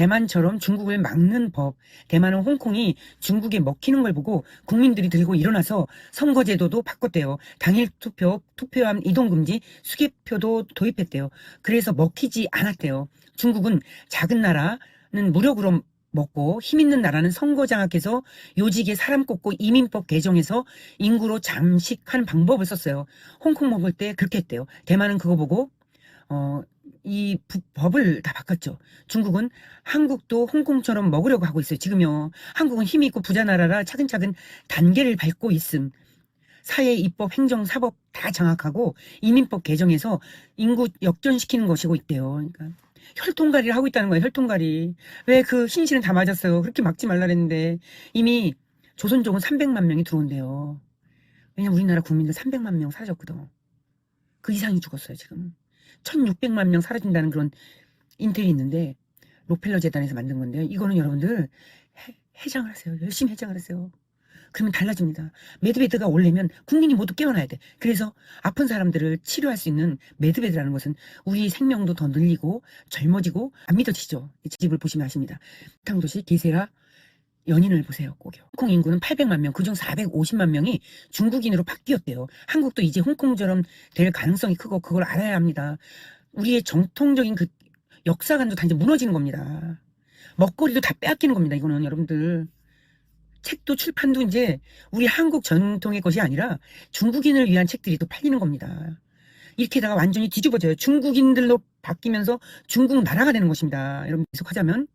대만처럼 중국을 막는 법. 대만은 홍콩이 중국에 먹히는 걸 보고 국민들이 들고 일어나서 선거제도도 바꿨대요. 당일 투표, 투표함 이동금지, 수개표도 도입했대요. 그래서 먹히지 않았대요. 중국은 작은 나라는 무력으로 먹고 힘 있는 나라는 선거 장악해서 요직에 사람 꼽고 이민법 개정해서 인구로 잠식하는 방법을 썼어요. 홍콩 먹을 때 그렇게 했대요. 대만은 그거 보고 어, 이 부- 법을 다 바꿨죠. 중국은 한국도 홍콩처럼 먹으려고 하고 있어요. 지금요. 한국은 힘이 있고 부자 나라라 차근차근 단계를 밟고 있음. 사회, 입법, 행정, 사법 다 장악하고 이민법 개정해서 인구 역전시키는 것이고 있대요. 그러니까 혈통가리를 하고 있다는 거예요. 혈통가리. 왜그 흰실은 다 맞았어요. 그렇게 막지 말라 그랬는데 이미 조선족은 300만 명이 들어온대요. 왜냐면 우리나라 국민들 300만 명 사라졌거든. 그 이상이 죽었어요, 지금. 1600만 명 사라진다는 그런 인텔이 있는데 로펠러 재단에서 만든 건데요. 이거는 여러분들 해, 해장을 하세요. 열심히 해장을 하세요. 그러면 달라집니다. 매드베드가 오려면 국민이 모두 깨어나야 돼. 그래서 아픈 사람들을 치료할 수 있는 매드베드라는 것은 우리 생명도 더 늘리고 젊어지고 안 믿어지죠. 이 집을 보시면 아십니다. 탕도시 기세라 연인을 보세요. 꼭요. 홍콩 인구는 800만 명, 그중 450만 명이 중국인으로 바뀌었대요. 한국도 이제 홍콩처럼 될 가능성이 크고 그걸 알아야 합니다. 우리의 정통적인 그 역사관도 다 이제 무너지는 겁니다. 먹거리도 다 빼앗기는 겁니다. 이거는 여러분들. 책도 출판도 이제 우리 한국 전통의 것이 아니라 중국인을 위한 책들이 또 팔리는 겁니다. 이렇게다가 완전히 뒤집어져요. 중국인들로 바뀌면서 중국 나라가 되는 것입니다. 여러분 계속하자면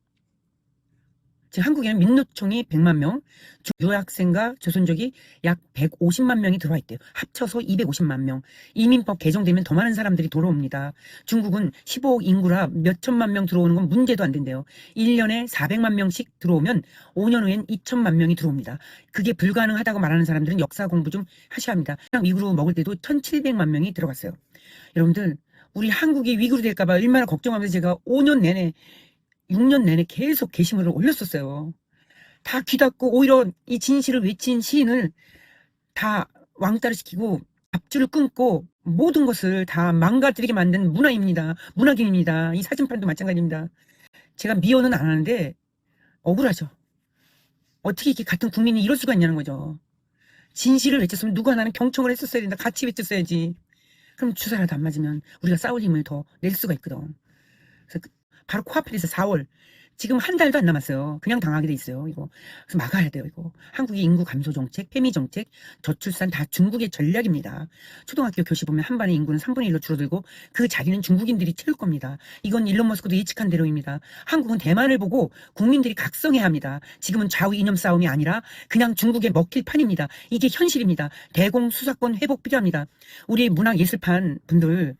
한국에는 민노총이 100만 명, 중- 유학생과 조선족이 약 150만 명이 들어와 있대요. 합쳐서 250만 명. 이민법 개정되면 더 많은 사람들이 들어옵니다. 중국은 15억 인구라 몇 천만 명 들어오는 건 문제도 안 된대요. 1년에 400만 명씩 들어오면 5년 후엔 2천만 명이 들어옵니다. 그게 불가능하다고 말하는 사람들은 역사 공부 좀 하셔야 합니다. 위구르 먹을 때도 1,700만 명이 들어갔어요. 여러분들 우리 한국이 위구르 될까봐 얼마나 걱정하면서 제가 5년 내내 6년 내내 계속 게시물을 올렸었어요. 다 귀 닫고 오히려 이 진실을 외친 시인을 다 왕따를 시키고 앞줄을 끊고 모든 것을 다 망가뜨리게 만든 문화입니다. 문학인입니다. 이 사진판도 마찬가지입니다. 제가 미워는 안 하는데 억울하죠. 어떻게 이렇게 같은 국민이 이럴 수가 있냐는 거죠. 진실을 외쳤으면 누구 하나는 경청을 했었어야 된다. 같이 외쳤어야지. 그럼 주사라도 안 맞으면 우리가 싸울 힘을 더 낼 수가 있거든. 그래서 그- 바로 코앞에서 4월 지금 한 달도 안 남았어요. 그냥 당하게 돼 있어요. 이거 그래서 막아야 돼요. 이거 한국의 인구 감소 정책, 폐미 정책, 저출산 다 중국의 전략입니다. 초등학교 교시 보면 한 반의 인구는 3분의 1로 줄어들고 그 자리는 중국인들이 채울 겁니다. 이건 일론 머스크도 예측한 대로입니다. 한국은 대만을 보고 국민들이 각성해야 합니다. 지금은 좌우 이념 싸움이 아니라 그냥 중국에 먹힐 판입니다. 이게 현실입니다. 대공 수사권 회복 필요합니다. 우리 문학 예술판 분들